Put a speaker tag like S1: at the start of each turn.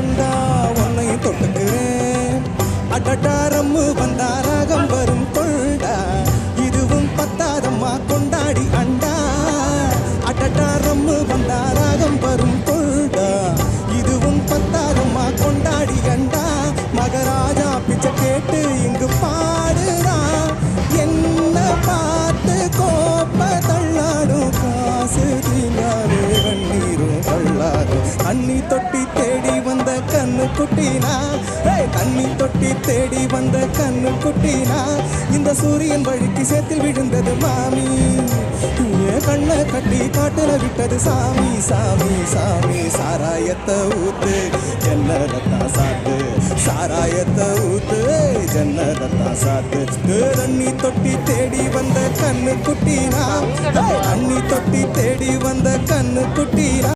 S1: கொண்டா உன்னையும் தொட்டுக்கிறேன். அடட்டாரம்மு வந்தா ராகம் வரும் கொண்டா இதுவும் பத்தாதம்மா கொண்டாடி அண்டா. அடட்டாரம்மு வந்தா ராகம் வரும் கொண்டா இதுவும் பத்தாதம்மா கொண்டாடி அண்டா. மகராஜா பிச்சை கேட்டு இங்கு பா தள்ளாடும் தொட்டி தேடி வந்த கண்ணு குட்டினா. ஏய், தண்ணி தொட்டி தேடி வந்த கண்ணு குட்டினா. இந்த சூரியன் வழிக்கு சேத்தில் விழுந்தது மாமி. கண்ணை கட்டி காட்டுல விட்டது சாமி. சாமி சாமி சாராயத்தை ஊத்து ஜன்னரத்தா சாத்து. சாராயத்தை ஊத்து ஜன்னரத்தா சாத்து. தண்ணி தொட்டி தேடி வந்த கண்ணு குட்டினா. தண்ணி தொட்டி தேடி வந்த கண்ணு குட்டினா.